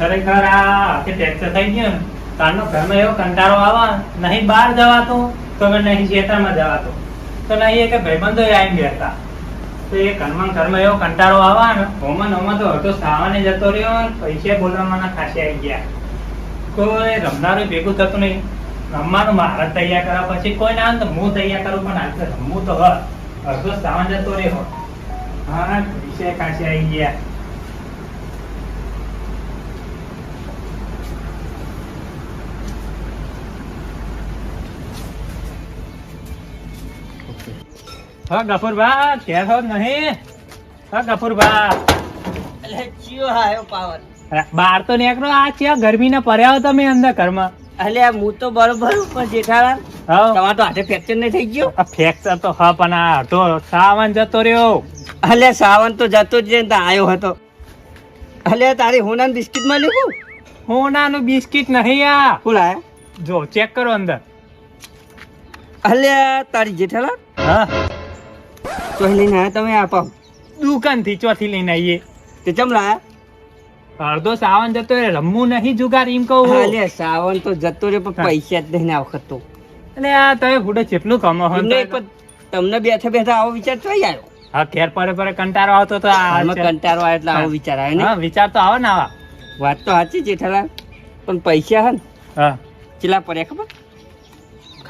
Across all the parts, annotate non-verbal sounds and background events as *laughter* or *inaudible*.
ખરેખર આ આખી ટેક્સ થઈ ગયું ને તારનો ઘરમાં એવો કંટાળો આવે, નહીં બહાર જવાતું તો હવે નહીં ખેતરમાં જવાતું. તો નહીં એ કે ભાઈબંધો આવીને બેઠા. તો એ ઘરમાં ઘરમાં એવો કંટાળો આવે ને હોમાં હોમાં તો અડધો સાવાને જતો રહ્યો પૈસા બોલવાના ખાસે આવી ગયા. કોઈ રમનારું ભેગું થતું નહીં. રમવાનું મારે તૈયાર કરવા પછી કોઈ ના તો હું તૈયાર કરું પણ આજે રમવું તો હ અડધો સામાન જતો રહ્યો. હા, પૈસા ખાસે આવી ગયા. હા ગફુરભા ઘેર હો નહીં. હા ગફુરભા એટલે ચિયો આયો પાવર બાર તો નીકળો આ છે ગરમીને પર્યા હો તમે અંદર ઘરમાં. એટલે હું તો બરોબર પણ જેઠાલાલ હા. તમારે તો હાથે ફ્રેક્ચર નહીં થઈ ગયો? આ ફ્રેક્ચર તો હા પણ આ અડધો સાવન જતો રહ્યો. એટલે સાવન તો જતો જ ને આયો હતો. એટલે તારી હોનાન બિસ્કિટમાં લીધું હોનાનું બિસ્કિટ નહીં આ. બોલા જો ચેક કરો અંદર. એટલે તારી જેઠાલાલ? હા. તો લઈને આયા તમે આપો દુકાનથી ચોથી લઈને આવીએ તે ચમ લાયા? અડધો સાવન જતો રહ્યો રમવું નહીં જુગાર એમ કહું. એટલે સાવન તો જતો રહ્યો પણ પૈસા જ નહીં આ તો. એટલે આ તમે ફૂટે જેટલું કમો હો તમને બેઠા બેઠા આવો વિચાર ચોઈ આવ્યો? હા ઘેર પરે પરે કંટારો આવતો તો હાલમાં આવે એટલે આવો વિચાર આવે ને? વિચાર તો આવે ને આવા. વાત તો સાચી જેઠાલાલ પણ પૈસા હે ને હા. ચેલા પડ્યા ખબર?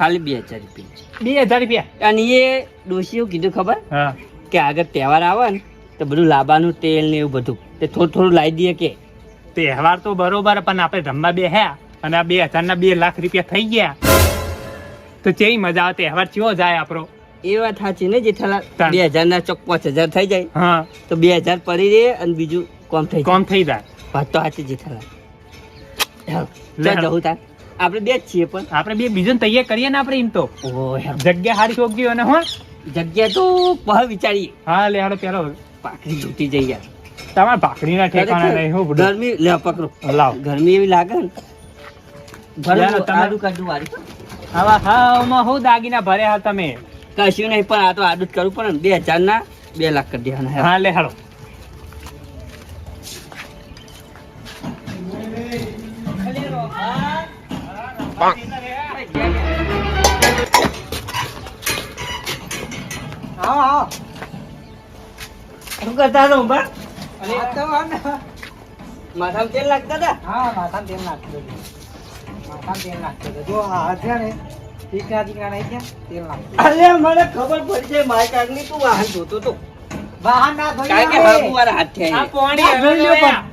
ખાલી બે હજાર રૂપિયા બે હજાર રૂપિયા? અને એ ડોશીઓ કીધું ખબર? હા. કે આગળ તહેવાર આવે ને તો બધું લાબાનું તેલ ને એવું બધું. તે થોડું થોડું લાવી દઈએ કે. તહેવાર તો બરોબર પણ આપણે રમવા બે હે અને આ બે હજાર ના બે લાખ રૂપિયા થઈ ગયા. તો ચેવી મજા આવે તહેવાર ચેવો જાય આપણો? એ વાત સાચી ને જેઠાલાલ. બે હજાર ના ચોક પાંચ હજાર થઈ જાય. હા. તો બે હજાર પડી રહે અને બીજું કોમ થઈ કોમ થઈ જાય. વાત તો સાચી જેઠાલાલ જવું તાર. આપણે બે જ છીએ પણ આપણે બે બીજો તૈયાર કરીએ ને આપણે એમ તો. જગ્યા હારી શોધી અને હો. જગ્યા તો પહ વિચારીએ. હા લે હાલો પેલો. પાકડી જૂટી જઈ યાર. તમારા ભાખરીના ઠેકાણા નહીં હું ગરમી લે પકડો. લાવ. ગરમી એવી લાગે ને? ભરું આડું કાઢું વારી આવા હાવમાં હું દાગીના ભરે હા તમે. કશું નહીં પણ આ તો આડું જ કરવું પડે ને. બે હજાર ના બે લાખ કરી દેવાના. હે. હા શું કરતા હતા ઊભા? માથામાં તેલ લાગતા હતા? અરે મને ખબર પડી છે મારી કાકની તું વાહન જોતો તો. કારણ કે બાબુ વાળા હાથથી આ આવી. પોણી. હવે જોયા.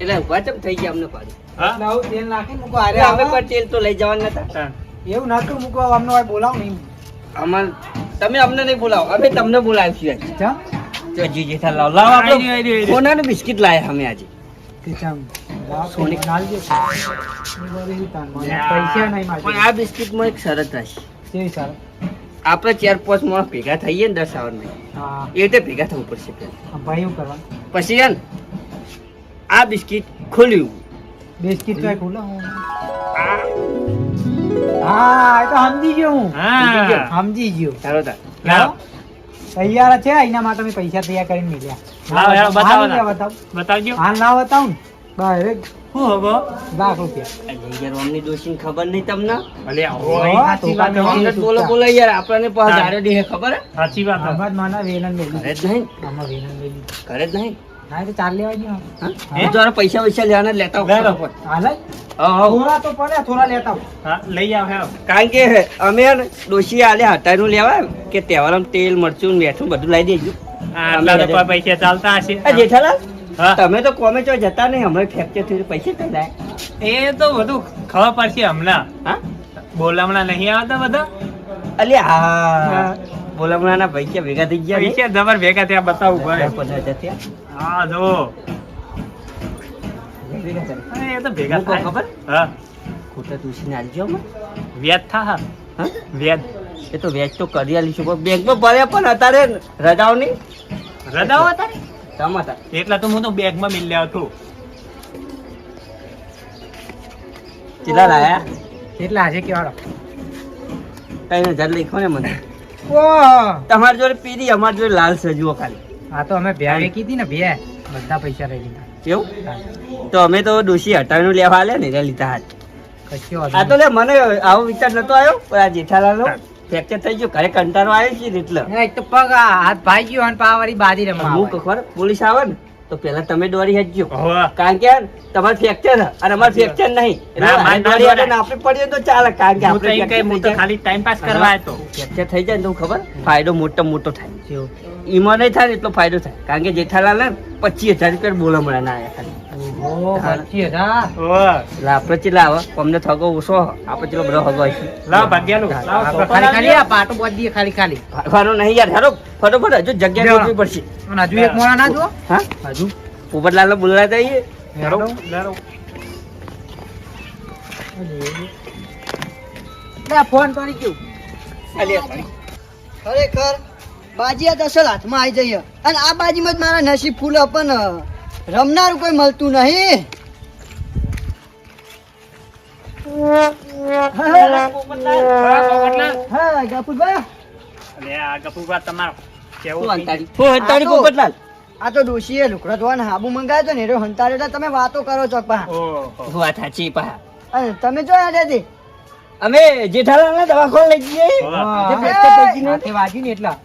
એટલે ઊભા ચમ થઈ ગયા અમને પાછું હા? અરે અમે પણ તેલ તો લઈ જવાના નતા. એવું નતું મૂકવા અમને બોલાવ નહીં. અમાર તમે અમને નહીં બોલાવો અમે તમને બોલાવીશું આજે. ચમ? જી લાવ. લાવ આપણે. સોનાનું બિસ્કિટ લાયા અમે આજે. કે ચમ? લાવ સોની. કે નાલજે. હું બોલી તાન મને પૈસા નહીં પણ મારી આ બિસ્કિટમાં એક શરત હશે કેવી ચાર પાંચ માણસ ભેગા થઈએ ને દસ આવર હા. એ રીતે ભેગા થવું પડશે પછી છે ને આ બિસ્કિટ ખોલ્યું. બિસ્કિટ તો ખુલ્લો હું. હા એ તો સમજી ગયો હું. હા. સમજી ગયો. ચાલો ચાલો. તૈયાર છે? એના માટે મેં પૈસા તૈયાર કરીને મેલ્યા લાવ, બતાવો બતાવજો. બતાવું ને. શું લાખ રૂપિયા. યાર ખબર નહીં તમને? અલે વાત બોલો બોલો યાર આપણને. ખબર સાચી વાત. આમાં માના વેલણ મેલી ઘરે જ નહીં? આમાં મેલી ઘરે જ નહીં? ના તો ચાલ લેવા ગયો હા? હે? પૈસા પૈસા લેવાના લેતા લે લો. આવું હાલ જ. હા, હા. થોડા તો પડે થોડા લેતા આવું. હા લઈ આવ હેરો કારણ કે અમે ડોશી આલે હટાઈનું લેવા કે તહેવારમાં તેલ મરચું મેઠું બધું લાવી દેજો આટલા તો પૈસા ચાલતા હશે જેઠાલાલ તમે તો કોમે ચો જતા નહીં હમણાં ફ્રેક્ચર થયું પૈસા લાય એ તો બધું ખબર પડશે હમણાં હા બોલામણા નહીં આવતા બધા અલે હા. બોલામણાના પૈસા ભેગા થઈ ગયા છે? પૈસા જબર ભેગા થયા બતાવું ભાઈ. પંદર હજાર થયા. હા જો એ તો ભેગા ખબર? હા. ખોટા તુલસીને આલજો. વ્યાજ થા હા? વ્યાજ. એ તો વ્યાજ તો કરી આલીશું પણ બેંકમાં ભર્યા પણ અત્યારે રજાઓ નહીં. રજાઓ ને? તમાતા એટલા તો હું તો બેગમાં મિલ્યા હતો. કેટલા લાયા? કેટલા છે કેવાડો ત્રણ હજાર લખો ને મને. તમારી જોડે પીરી અમારી જોડે લાલ સજુઓ ખાલી. હા તો અમે ભ્યા કીધી ને ભ્યા બધા પૈસા લઈ લીધા કેવું તો અમે તો ડોશી હટાવીને લેવા આલે ને એટલે લીધા હાથ આ તો લે મને આવો વિચાર નતો આવ્યો પણ આ જેઠાલાલનો ફ્રેક્ચર થઈ ગયો ઘરે કંટાળો આવ્યો છે એટલે. એક તો પગ હાથ ભાઈ ગયો અને પાવાળી બાજી રમવા હું. ખબર પોલીસ આવે ને. તો પેલા તમે દોડી હેડજો કારણ કે તમારે ફ્રેક્ચર અને અમારે ફ્રેક્ચર નહીં. આપણે પડીએ તો ચાલે. કારણ કે આપણે તો ખાલી ટાઈમ પાસ કરવા હતો. ફ્રેક્ચર થઈ જાય તો ખબર? ફાયદો મોટો મોટો થાય. એમાં ઈમાં નહીં થાય એટલો ફાયદો થાય. કારણ કે જેઠાલાલ ને પચીસ હજાર રૂપિયા મળે ના આવે અમને થગો ઓછો બધો હગો ખાલી પાટો દઈએ ખાલી ખાલી. નહીં યાર હેરો ફટોફટ હજુ જગ્યા. પડશે. હજુ એક મોણા ના જુઓ. હા? હજુ. પોપટલાલ ને બોલાતા જઈએ લેરો, લેરો. લે, ફોન કરી ગયું. ખરેખર બાજી આ દસલ હાથમાં આવી જઈએ. અને આ બાજીમાં જ મારા નસીબ ફૂલ પણ રમનારું કોઈ મળતું નહીં. હા, આ તો ડોશીએ લુકડા ધોવાના હાબુ મંગાવ્યો ને એરો હંતાડ્યો તો તમે વાતો કરો છો પા. વાત સાચી પા. તમે જો આજે અમે જેઠાલાલ ના દવાખાને લઈ જઈએ. ગયું ને. એટલા.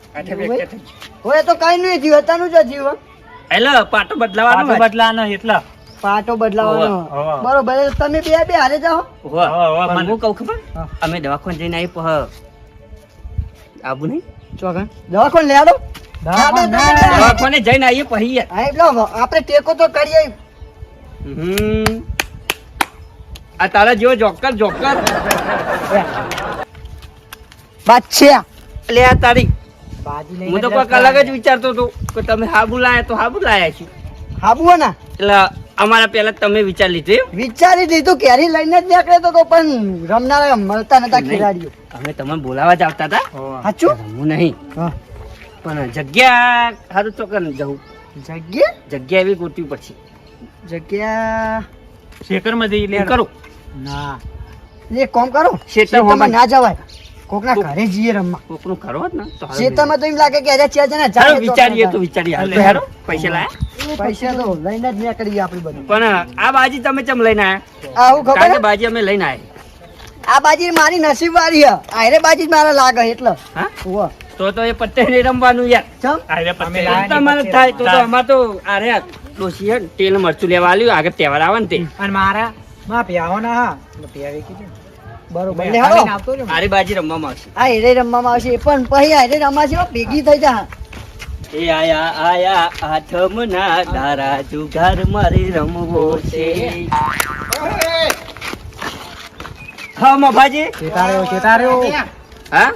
હોય તો કઈ નહીં જીવતાનું જ જીવ એટલે પાટો બદલાવાનો બદલાવાનો એટલા. પાટો બદલાવાનો બરોબર તમે બે બે હારે જાઓ. મને- હું કહું ખબર? અમે દવાખાને જઈને આવી પહ. આબુ નહીં? ચોગન દવાખાને લેડો દવાખાને દવાખાને જઈને આવીએ પછી આપણે ટેકો તો કરીએ હમ. આ તારા જેવો જોકર જોકર. બાદશાહ. એટલે આ તારી. બાજી હું તો કોઈક અલગ જ વિચારતો હતો કે તમે હાબુ લાયા તો હાબુ લાયા છે. હાબુ ને એટલે અમારા પહેલા તમે વિચાર લીધું? વિચારી લીધું કેરી લઈને જ નીકળે તો પણ રમનારા મળતા નતા ખેલાડીઓ. અમે તમને બોલાવા જ આવતા હતા. સાચું? હું નહીં. હા. પણ જગ્યા સારું ચોકર જવું. જગ્યા? જગ્યા એવી ગોતવી પડશે. જગ્યા શેખરમાં જઈ લે. કરું? ના. એક કામ કરો શેતરમાં ના જવાય. કોકના ઘરે જઈએ રમવા. કોકનું કરો જ ને શેતરમાં તો એમ લાગે કે અરે ચાર જણા ચાલો વિચારીએ તો તો વિચારીએ. હાલ. એટલે પૈસા લાયા. પૈસા તો લઈને જ નીકળીએ આપણે બધું. પણ આ બાજી તમે ચમ લઈને આયા? આવું ખબર? કે બાજી અમે લઈને આયા. આ બાજી મારી નસીબ વાળી હે. આયરે બાજી જ મારા લાગે એટલે. હા? તો તો એ પત્તે નહીં રમવાનું યાર. પત્તે. તમારે થાય તો તો અમાર તો અરે હે તેલ મરચું લેવા આવ્યું આગળ તહેવાર આવે ને તે. અને મારા માં પ્યાવો ના હા. પ્યાવે કીધું બરોબર. લે હાલો. આરી બાજી રમવામાં આવશે. આ એરે રમવામાં આવશે. પણ પછી આ હેરે રમવા છે ભેગી થઈ જા. એ આયા આયા આઠમના ધારા જુગાર મારે રમવો છે. હા મફાજી ચેતાર્યો ચેતાર્યો. હા.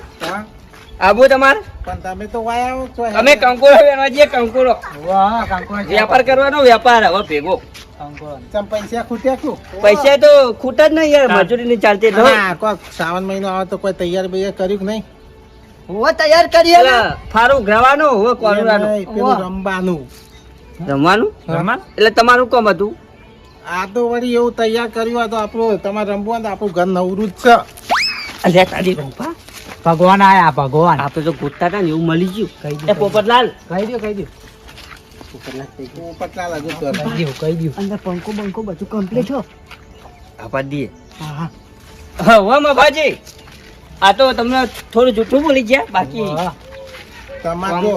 આબુ તમારે? પણ તમે તો વાયા છો અમે કંકોડો વેણવા જઈએ કંકોડો વાહ છે. કરવાનો વેપાર હવે ભેગો. ચમ પૈસા ખૂટ્યા શું? પૈસા તો ખૂટા જ નહીં યાર મજૂરી ની ચાલતી. શ્રાવણ મહિનો આવે તો કોઈ તૈયાર બૈયાર કર્યું કે નહીં? હોવે તૈયાર કરીએ ફારું ગ્રવાનો પેલું રમવાનું. રમવાનું? રમા? એટલે તમારું કોમ હતું? આ તો વળી એવું તૈયાર કર્યું આ તો આપણું તમારે રમવું હોય ને આપણું ઘર નવરું જ છે. અલ્યા તારી રૂપા ભગવાન આયા ભગવાન. આપણે તો ગોતતા હતા ને એવું મળી ગયું. કહી દે પોપટલાલ. કહી દો કહી દો. પોપટલાલ હજુ કહી દઉં કહી દઉં અંદર પંખો બધું કમ્પ્લીટ હો. આપા દઈએ. હા હા. હા વાહ આ તો તમને થોડું જૂઠું બોલી ગયા બાકી. તમારે.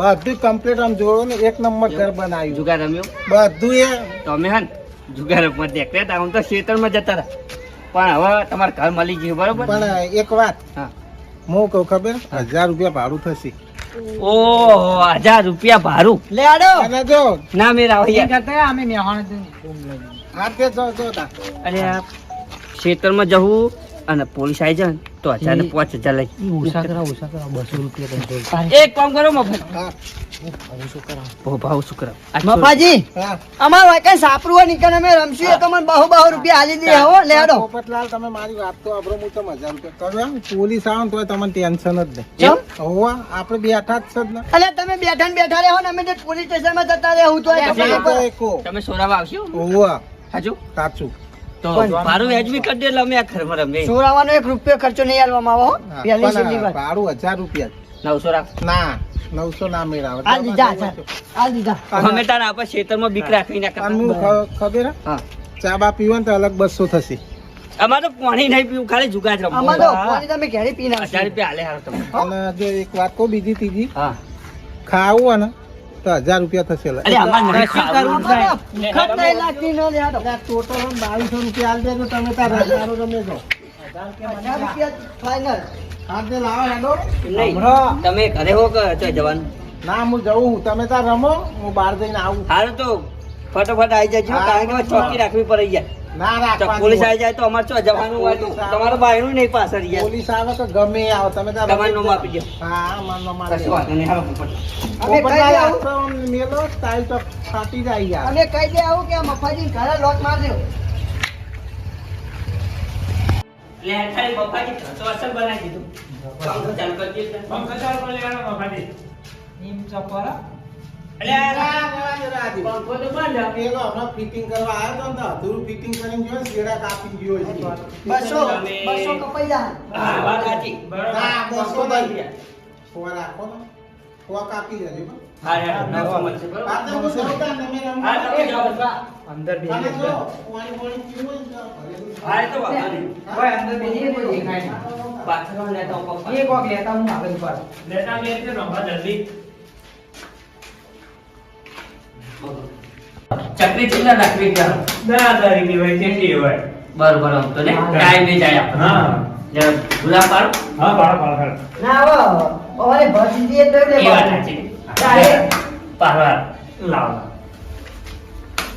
બધું કમ્પ્લીટ આમ જોડો ને એક નંબર ઘર બનાવ્યું. જુગાર રમ્યો? બધું એ તમે હા ને જુગાર રમવા દેખતા આમ તો ખેતરમાં જતા હતા. પણ હવે તમારે ઘર મળી ગયું બરોબર? પણ એક વાત. હું. કહું ખબર? હજાર રૂપિયા ભાડું થશે. ઓહો હજાર રૂપિયા ભાડું? લે આડો. અને જો ના મેરા આવે કરતા અમે મેહોણ જ તે જો જોતા અરે આ ખેતરમાં જવું અને પોલીસ આવી જાય તો હજાર ને પાંચ હજાર લઈ ઓછા કરા ઓછા કરા બસો રૂપિયા કંટ્રોલ એક કામ કરો મફત. હા. બહુ ભાવ શું કરો મફાજી હા. અમાર વાકે સાપરું હોય નીકળે અમે રમશું એ તો મને બહુ બહુ રૂપિયા આલી દે હો લે આડો. પોપટલાલ તમે મારી વાત તો આબરો હું તો હજાર રૂપિયા કરો એમ પોલીસ આવે ને તોય તમને ટેન્શન જ નહીં. ચમ? હોવા આપણે બેઠા તમે બેઠા ને બેઠા રહો ને અમે પોલીસ સ્ટેશનમાં જતા રહે હું તો તમે સોરાવા આવશો? હાજુ. સાચું. તો પણ- ભાડું વ્યાજબી કરી દે એટલે અમે આ ઘરમાં રમીએ ચોરાવાનો એક રૂપિયો ખર્ચો નહીં આલવામાં આવે પહેલી છેલ્લી વાત ભાડું હજાર રૂપિયા. નવસો રાખ. ના નવસો ના મેળાવે. આ લીધા આ લીધા અમે તાર આપણે ખેતરમાં બીક રાખીને અને ખબર હા? ચા બા પીવો ને તો અલગ બસો થશે. અમારે તો પાણી નહીં પીવું ખાલી જુગાજ રમવું. તો પાણી તમે ક્યારે પી હજાર રૂપિયા હાલે હારો તમે અને જો એક વાત કહું બીજી ત્રીજી. હા. ખાવું હોય ને તો હજાર રૂપિયા. થશે જ ટોટલ બાવીસો રૂપિયા આલ દેજો તમે તાર રૂપિયા. આજે લાવો હેડો. નહીં તમે ઘરે હો કે જવાનું? ના હું જઉં. હું તમે તાર રમો હું બહાર જઈને આવું. હારું તો ફટાફટ આવી જજો. કારણ કે ચોકી રાખવી પડી જાય. પોલીસ. આવી જાય તો અમારે શું જવાનું હોય તો તમારું બાયણું નહીં પાછળ જાય પોલીસ આવે તો ગમે આવો તમે તમારું નામ આપી દો હા મારું નામ આપી દો. નહીં પોપટ. પોપટલાલ કહી દે આવું મેલો સ્ટાઇલ તો ફાટી જાય યાર અમે કહી દે આવું કે મફાજી ઘરે લોટ માર દો લે ખાલી બપ્પાજી તો અસલ બનાવી દીધું પંખો ચાલુ કરી દીધો. પંખો ચાલુ કરી લેવાનો મફાજી. એમ ચપરા અંદર બેસી પાછળ લેતા આવો પપ્પા. એ કોક લેતા હું આગળ પર લેતા મેં જલ્દી. ચકરી ચીલા રાખવી ત્યાં દસ તારીખની હોય કેટલી હોય. બરોબર આમ તો ને? ટાઈમે જાય આપણે હા. ગુલાબ પાડ. હા પાડ પાડો પાડો. ના આવો અમારે ભરી દે તો એટલે વાત ચાલે. પાડવા. લાવ.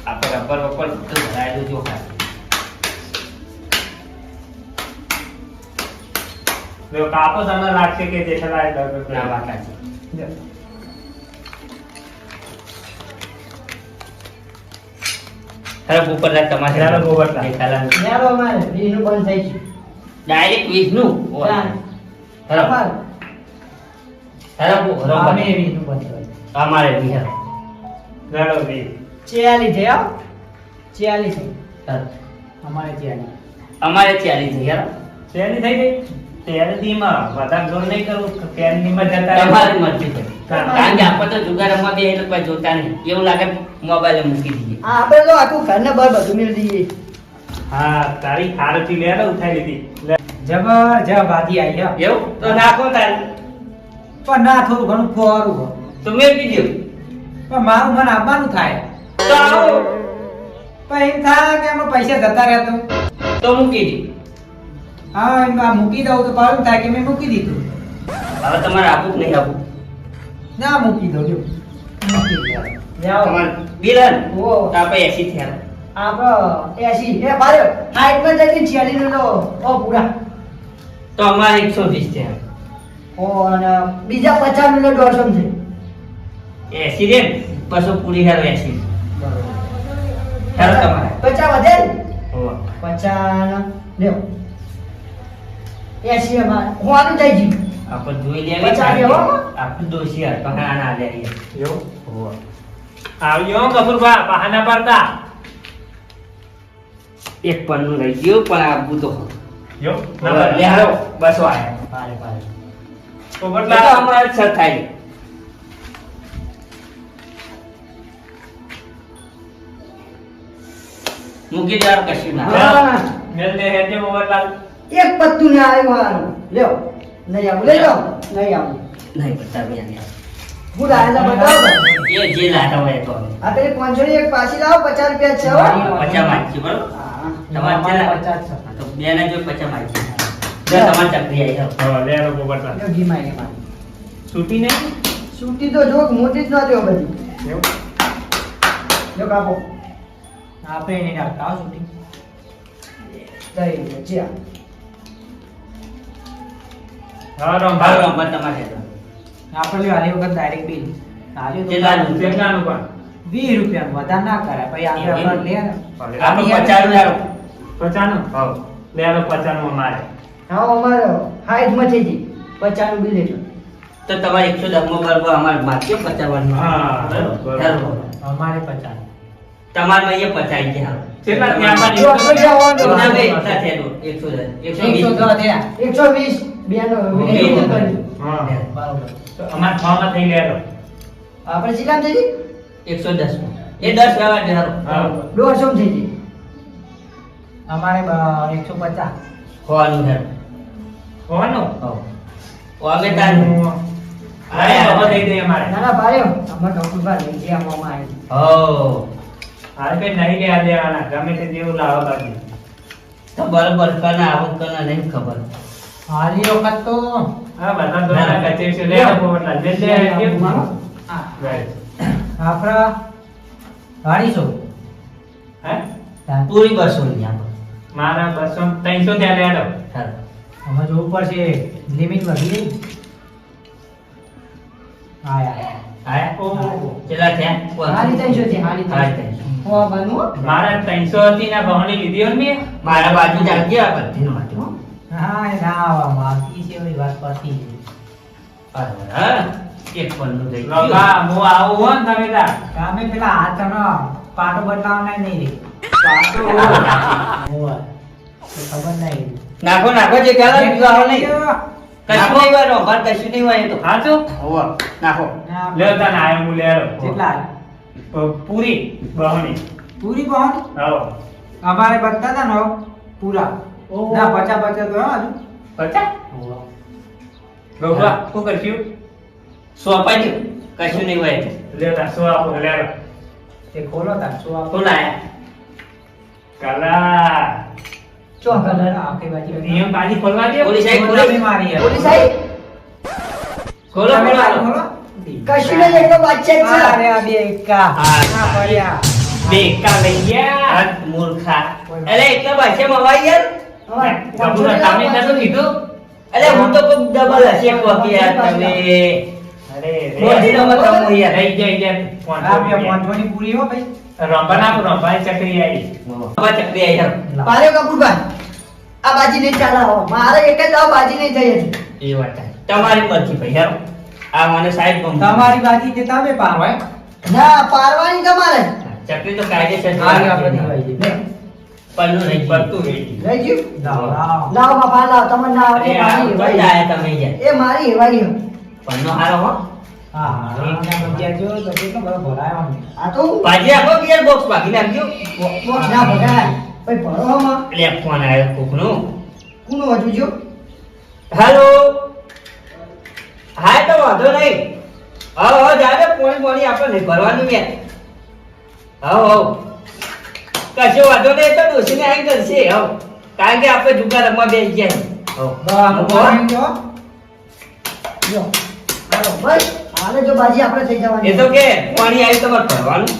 આપણે રબર વપર તો ભરાયેલું જો ખાય જો કાપો તમે લાગશે કે જેઠાલાલ ડગર ના વાત સાચી ખરાબ ઉપર લાગ તમારે ચાલો પોપટલાલ. જેઠાલાલ. યાર અમારે વિષ્ણુ બંધ થઈ છે? ડાયરેક્ટ વિષ્ણુ. ચાલ. ખરાબ. ઉપર અમે વિષ્ણુ બંધ અમારે બી ગાડો વે ચાલી છે હો. ચાલી છે. અમારે ચિયાલી અમારે ચિયાલી છે યાર. શેની થઈ ગઈ? શેરડીમાં વધારે જોર નહીં કરવું શેરડીમાં જતા. તમારી મરજી છે. કારણ કે આપણે તો જુગાર રમવા બે એ લોકો જોતા નહીં. એવું લાગે મોબાઈલ મૂકી દઈએ હા આપણે તો આખું ઘરને બહાર બધું મેળવી દઈએ. હા તારી આરતી લે ને ઉઠાઈ લીધી. લે. જબર જબ વાદી આવી હો. એવું? તો નાખો તારી. પણ ના થોડું ઘણું ફોરું હો. તો મેં કીધું પણ મારું મન આપવાનું થાય. તો આવો. પણ એમ થાય કે એમાં પૈસા જતા રહેતો તો. મૂકી દી હા એમ આ મૂકી દઉં તો પાડું થાય કે મેં મૂકી દીધું. હવે તમારે આપવું કે નહીં આપવું? ના મૂકી દઉં જો. બિલન. આપણે એસી થયા આપણો એસી એ ભારે. હાઈટમાં જઈને ચાલી નો ઓ પૂરા. તો અમારે એકસો વીસ થયા ઓ અને બીજા પચાસ નો દોઢસો છે. એસી રે બસો પૂરી હેરો એસી હેરો તમારે. પચાસ વધે પચાસ. લેવો એસી અમારે હું આનું થઈ ગયું આપણે જોઈ લેવી? આપણે દોષી હતા પણ આના લે એવું આવ્યો કપૂરભા બહાના પાડતા એક પન્નું રહી ગયું પણ આપવું તો જો લે હારો બસો આયા ભારે એટલે તો પોપટલાલ અમારે છ થાય મૂકી દેવાનું કશું ના હા. મેલ દે હેડે પોપટલાલ એક પત્તું ના આવ્યું લ્યો નહીં આવું લઈ જાઓ નહીં આવું નહીં બતાવી આને. હું લાયેલા બતાવો એ જે લાટા હોય તો હવે. આ પેલી પાંચસો એક પાછી લાવો પચાસ રૂપિયા છે હો. પચા માંગશે બરોબર? તમારે ચેલા? પચાસ છે. તો બે ના જો પચા માંગશે તમારે ચકરી આવી જાઓ. હા લે રો ઘીમાં એને છૂટી નહીં? છૂટી તો જો મોટી જ નહોતી બધી. જો કાપો. આપણે એને રાખતા શૂટિંગ દહીં જ્યાં તમારે એકસો આલી વખત અમારે હા અમારો. 60 તમારે અમારે માથે 50 અહીંયા પચાવી છે એકસો ત્યાં પર 100 120 આપણે ચીલામ થઈ ગઈ? એકસો દસ એ દસ દોઢસો થઈ ગઈ. અમારે એકસો પચાસ. ખોવાનું છે હોવાનું? હો. ઓ અમે તાર ખબર. હાલી વખત તો હા બધા દોરા કચે છે લે આપો એટલા લે લે કેમ? હા, પૂરી બસો ની મારા બસો ત્રણસો ત્યાં લેડો. અમે જોવું પડશે લિમિટ વધી ગઈ. હા યાર આયા? ઓહો. કેટલા થયા? હાલી ત્રણસો હાલી મારા ત્રણસો હતી ના બહોણી લીધી હોય ને મેં? મારા બાજુ આ બધી માટે ના છે વાત? થઈ ગયું. હું આવું હો ને તમે તાર કામે પેલા હાથનો પાટો બદલાવના નહીં રે પાછું ખબર નહીં નાખો નાખો જે કહેવાય બીજું આવો નહીં. કશું નહીં હોય રોંભાર, કશું નહીં હોય તો. હાચું હોવે, નાખો ના, લ્યો તાન આયો હું કેટલા પૂરી બહોણી પૂરી અમારે બધા હતા ને પૂરા. ના પચા પચા તો હે હજુ. પચાસ? બાબા શું કરશું? સો દો. કશું નહીં હોય. લેતા સો આપો? લેરો એ ખોલો તા સો આપો? લાયા? કલા ચો કલર આખી બાજુ નિયમ બાજી ખોલવા દે. પોલીસ આઈ, પોલીસ. મારી યાર. પોલીસ આવી ખોલો ખોલો. ખોલો. કશું નહીં એકલો બાદશાહ છે. અરે આ બે એકા. હા. પડ્યા. બે એકા લઈ ગયા. મૂર્ખા. અરે એટલા ભાષા મવાઈ યાર. તમે નતું કીધું અલે હું તો ડબલ હશે કોકી યાર તમે અરે મોટી રે રમત રમો યાર લઈ જાય જાય પાંચસો આ બે રૂપિયા. પાંચસોની પૂરી હો ભાઈ રંભા રંભાની ચકરી આવી બાબા ચકરી આઈ પાર્યો કપૂરભાઈ આ બાજી નહીં ચાલાવો મારે એક જ બાજી નહીં થઈ એ વાત તમારી મરજી ભાઈ આ મને સાહેબ ગમ તમારી બાજી તે તમે પારવાય ના પારવાની તમારે ચકરી તો કાયદેસર છે પન્નું નહીં બધું રેડી ગયું? લાવ લાવ. બાપા લાવો. તમને ના આવડે મારી હેવાઈ. તમે એ મારી હેવાઈ છે. પન્નો હારો હો. હા હા જો તો કેટલો બધો ભરાયો આ તો ભાજી આપો ગિયર બોક્સ ભાગી નાખજો. બોક્સ ના ભગાય ભાઈ ભરવામાં એટલે ફોન આવ્યો કોકનો. કોનો હજુ જો? હેલો. હા તો વાંધો નહીં. હા હા જાવે પોણી પોણી આપણે નહીં. ભરવાનું યાર. હા હા કશો વાંધો નહીં તો ડોસીને આવી કરશે હવ. કારણ કે આપણે જુગાર રમવા ગયા બા હાલો બસ હાલે જો બાજી આપણે થઈ જવાની. એ તો કે પાણી આવ્યું તમારે ભરવાનું.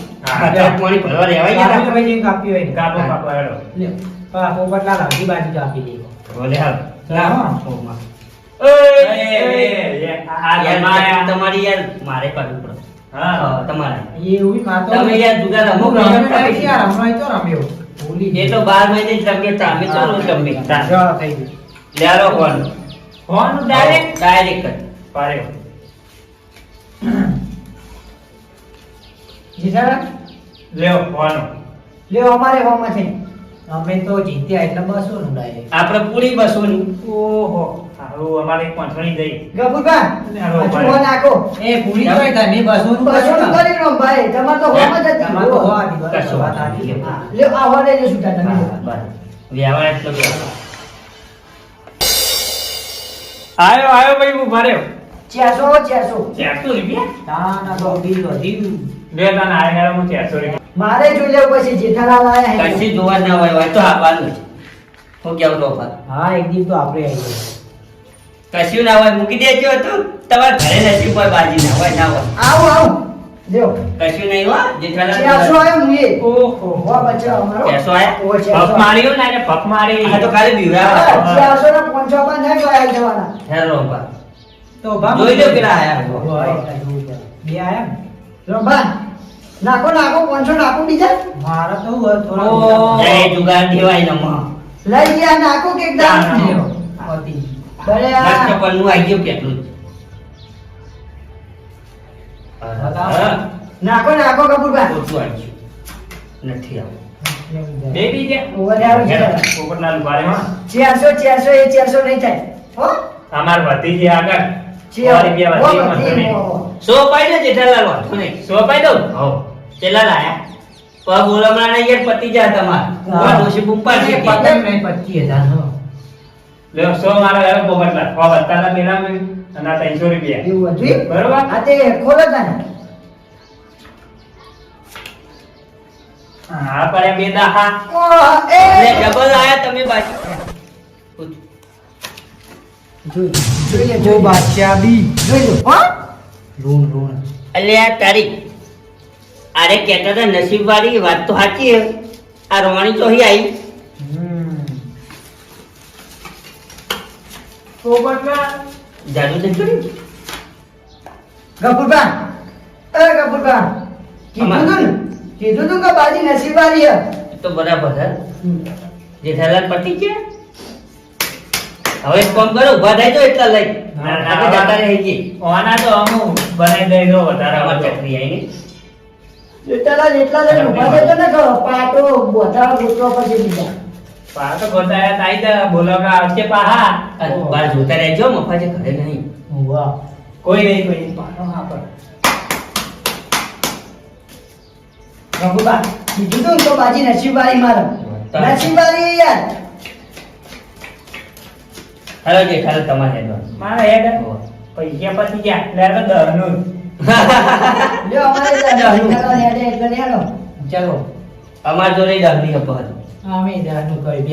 પાણી ભરવા રહેવાય કાપી યાર ભાઈ જેમ હોય ને. કાપો કાપો હેડો લ્યો. પા પોપટ લાલ અડધી બાજુ જ આપી દે ભલે હાલ હા. ઓમાં. એ, એ, એ, આ તમારી યાર મારે કરવું પડે. હા હા, એવું ખાતો તમે યાર જુગાર રમો હું યાર, હમણાં તો રમ્યો. ભૂલી એ તો બાર મહિને જ રમીએ તો અમે તો રોજ રમીએ. જો થઈ ગયું. લ્યારો ફોન. ડાયરેક્ટ ડાયરેક્ટ લ્યો અમારે હોમાં છે અમે તો જીત્યા એટલે બસો નું ડાયરેક્ટ આપણે પૂરી બસોની. ઓહો. હારું અમારે એક પાંચણી જઈ ગપુરભાઈ હાલો, હજુ ભાઈ. હો નાખો. એ પૂરી તો હોય તાર, મેં બસો નું બસો કર્યું નું? ને. કરી લો ભાઈ. તમારે તો હોમાં જ હતી તમારે તો હોવા દી, કશો વાત વાંધો સાચી છે. નહીં. હા, લ્યો આ હોલે જો છૂટા તમે વ્યવહાર એટલો આયો આયો ભાઈ હું ભર્યો ચારસો ચારસો ચારસો રૂપિયા ના, ના, તો બિલ વધ્યું. બે તાન આય હું ચારસો રૂપિયા મારે જોઈ લેવું પછી જેઠાલાલ આયા કશી જોવા ના હોય હોય તો આવવાનું જ. હું કેવું લો હા એક દિવસ તો આપણે આવી ગયું. કશું ના હોય મૂકી દેજો તો. તમારે ઘરે નસીબ હોય બાજી ના હોય ના હોય. આવો આવું. જો. કશું નહીં હો જેઠાલાલ ઓહો. બચ્ચા અમારો આયા? ને મારી. આ તો ખાલી ને જોયા જવાના. હેરો તો જોઈ લો પેલા આયા. બે આયા નાખો નાખો પાંચસો નાખો બીજા. મારા તો થોડા જુગાર દેવાય લઈ ગયા નાખો કે એકદમ ના. ભલે આ. મસ્ત આવી ગયું કેટલું જ. નાખો નાખો કપૂરભાઈ. ઓછું આવી ગયું નથી આવું. બેબી બીજે ઓવર આવે છે. ભારે હા. ચારસો ચારસો એ 400 નહીં થાય. હો? અમાર વધી ગયા આગળ. છે. સો રૂપિયા હો. હો. સો પાઈ દે જેઠાલાલ વાંધો નહીં. સો પાઈ દઉં? હો. ચેલા લાયા પગ ઓલમણા નહીં યાર પતી જાય તમાર. હા. ડોશી બૂમ પાડી એ દીધી. પતંગ નહીં પચીસ હજાર લ્યો સો મારો હેરો પોપટલાલ. સો વધતા પેલા મે અને ત્રણસો રૂપિયા. એવું હતું બરોબર? આ તે ખોલો તને હા પડ્યા બે દાહા. એ. લે ડબલ આયા તમે બાકી. જોઈ જોઈએ, જો બાદશાહ. બી જોઈ લો, હો? ઋણ ઋણ અલ્યા તારી. અરે કહેતા હતા નસીબ વાળી વાત તો સાચી હે. આ રોવાણી તો અહીં આવી પોપટલાલ જાદુ તો જોડી ગફુરભાઈ, એ કીધું તું ને? કીધું તું કે બાજી નસીબવાળી હે. તો બરાબર હે જેઠાલાલ પતી ગયા. હવે એક કરો ઊભા થાય તો એટલા લઈ. આપણે જતા રહી જઈએ ઓના તો અમુક બનાવી દઈ દો વધારે બરાબર ચકરી આવીને થયો ને પાટો ગોતવા પછી બીજા. પાછો ગોતાયા તાઈ દા બોલાવવા આવશે પાહા. બાર જોતા રહેજો મફા છે ઘરે નહીં. વાહ. કોઈ નહીં કોઈ નહીં. પાછો હા પર ગફુરભાઈ, કીધું તું તો કે બાજી નસીબારી મારો. નસીબારી યાર. હાલો જેઠાલાલ તમારે હેડવાનું. મારા હેડ. પૈસા પતી ગયા. લે તો દહનું. *laughs* લ્યો, અમારે દહનું. જેઠાલાલ એટલે હેડો. ચલો અમાર જોડે દહની હપો હતો અમે કરી.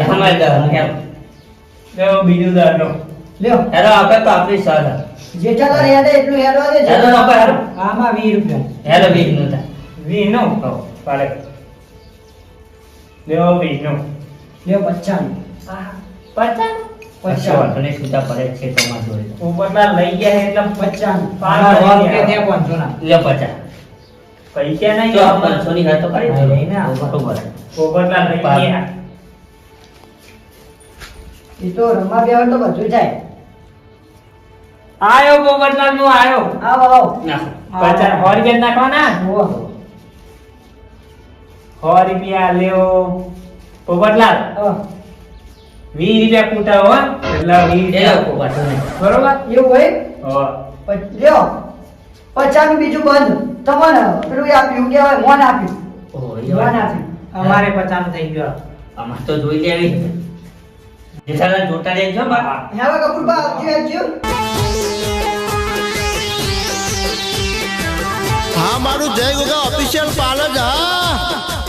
લેવો બીજું દહનું લ્યો, હેડો આપણે તો આપણી હેડે એટલું હેડવા દે. આમાં રૂપિયા. તા. પાડે. લેવો લ્યો, છે તમારા જોડે. ઉપરના લઈ ગયા એટલે પચાસ. પાંચ પાંચસો ના લ્યો પચાસ. પૈસા નહીં જો આ પાંચસોની વાત તો કરી લઈને આવો. બરોબર. પોપટલા લઈ ગયા એ તો રમવા બેહો તો બધું જાય. આયો પોપટલાલનું આયો. આવો આવો. નાખો. પચાસ સો રૂપિયા નાખવાના. સો રૂપિયા લેવો. પોપટલાલ હા. વીસ રૂપિયા કૂટા હો. એટલે વીસ રૂપિયા. બરોબર? એવું હોય? લ્યો. પચાસ બીજું બંધ. તમને પેલું આપ્યું. કેવાય મોન આપ્યું મોન આપ્યું. અમારે પચાસ થઈ ગયો. અમાર તો જોઈ લેવી. જેઠાલાલ જોતા રહેજો બા. હવે કપૂરબા આવજો આવજો હા મારું જય ગોગા ઓફિશિયલ પાર્લર હા.